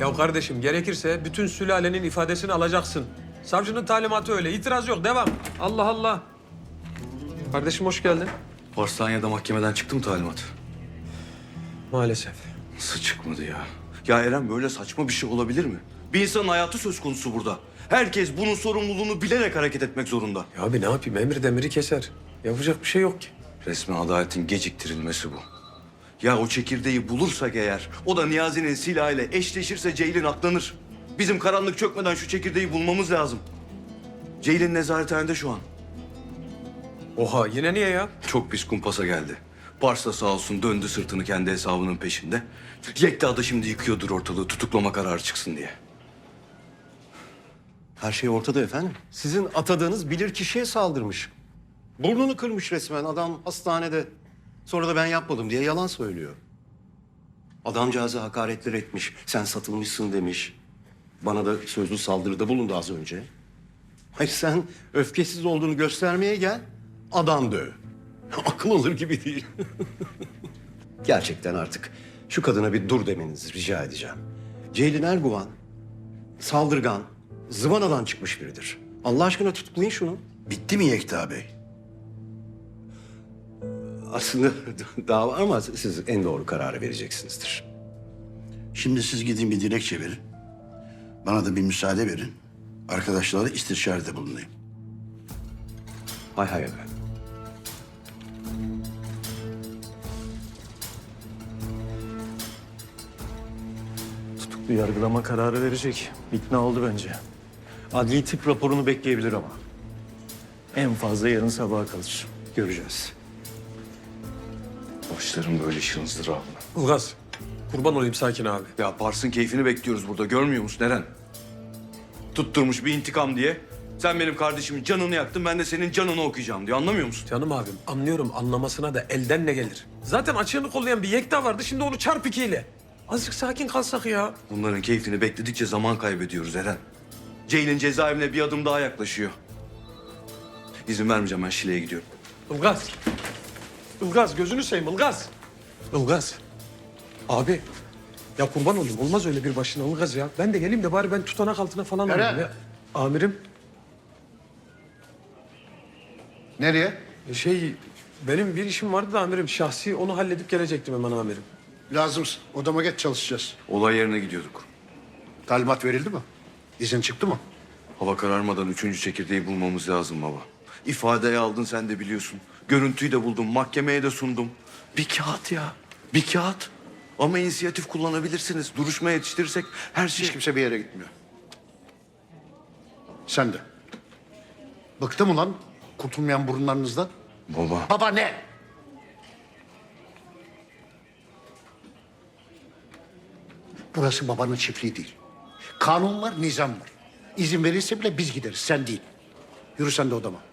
Ya kardeşim gerekirse bütün sülalenin ifadesini alacaksın. Savcının talimatı öyle. İtiraz yok. Devam. Allah Allah. Kardeşim hoş geldin. Parsanya'da mahkemeden çıktı mı talimat? Maalesef. Nasıl çıkmadı ya? Ya Eren böyle saçma bir şey olabilir mi? Bir insanın hayatı söz konusu burada. Herkes bunun sorumluluğunu bilerek hareket etmek zorunda. Ya abi ne yapayım? Emir demiri keser. Yapacak bir şey yok ki. Resmen adaletin geciktirilmesi bu. Ya o çekirdeği bulursak eğer, o da Niyazi'nin silahıyla eşleşirse Ceylin aklanır. Bizim karanlık çökmeden şu çekirdeği bulmamız lazım. Ceylin nezarethanede şu an. Oha yine niye ya? Çok pis kumpasa geldi. Pars da sağ olsun döndü sırtını kendi hesabının peşinde. Yekta da şimdi yıkıyordur ortalığı tutuklama kararı çıksın diye. Her şey ortada efendim. Sizin atadığınız bilir kişiye saldırmış. Burnunu kırmış resmen adam hastanede. Sonra da ben yapmadım diye yalan söylüyor. Adamcağıza hakaretler etmiş. Sen satılmışsın demiş. Bana da sözlü saldırıda bulundu az önce. Hayır sen öfkesiz olduğunu göstermeye gel. Adam döv. Akıl alır gibi değil. Gerçekten artık şu kadına bir dur demenizi rica edeceğim. Ceylin Erguvan saldırgan, zıvanadan çıkmış biridir. Allah aşkına tutuklayın şunu. Bitti mi Yekta Bey? Aslında daha var ama siz en doğru kararı vereceksinizdir. Şimdi siz gidin bir dilekçe verin. Bana da bir müsaade verin. Arkadaşlarla istişarede bulunayım. Hay hay efendim. Tutuklu yargılama kararı verecek. İkna oldu bence. Adli tıp raporunu bekleyebilir ama. En fazla yarın sabaha kalır. Göreceğiz. Başlarım böyle şınızdır abla. Ilgaz. Kurban olayım sakin abi. Ya Pars'ın keyfini bekliyoruz burada. Görmüyor musun Eren? Tutturmuş bir intikam diye. Sen benim kardeşimin canını yaktın, ben de senin canını okuyacağım diyor. Anlamıyor musun? Canım abim anlıyorum anlamasına da elden ne gelir? Zaten açığını kollayan bir yekta vardı şimdi onu çarp ikiyle. Azıcık sakin kalsak ya. Bunların keyfini bekledikçe zaman kaybediyoruz Eren. Ceylin cezaevine bir adım daha yaklaşıyor. İzin vermeyeceğim ben Şile'ye gidiyorum. Ilgaz. Ilgaz gözünü seveyim Ilgaz. Ilgaz. Abi. Ya kurban olayım olmaz öyle bir başına Ilgaz ya. Ben de geleyim de bari ben tutanak altına falan Eren. alayım ya. Amirim Nereye? şey benim bir işim vardı da amirim şahsi onu halledip gelecektim hemen amirim. Lazımsın. Odama geç çalışacağız. Olay yerine gidiyorduk. Talimat verildi mi? İzin çıktı mı? Hava kararmadan üçüncü çekirdeği bulmamız lazım baba. İfadeyi aldın sen de biliyorsun. Görüntüyü de buldum, mahkemeye de sundum. Bir kağıt ya, bir kağıt. Ama inisiyatif kullanabilirsiniz. Duruşma yetiştirirsek her şey... Hiç kimse bir yere gitmiyor. Sen de. Bıktım ulan kurtulmayan burunlarınızdan. Baba, Baba ne? Burası babanın çiftliği değil. Kanun var, nizam var. İzin verirse bile biz gideriz, sen değil. Yürü sen de odama.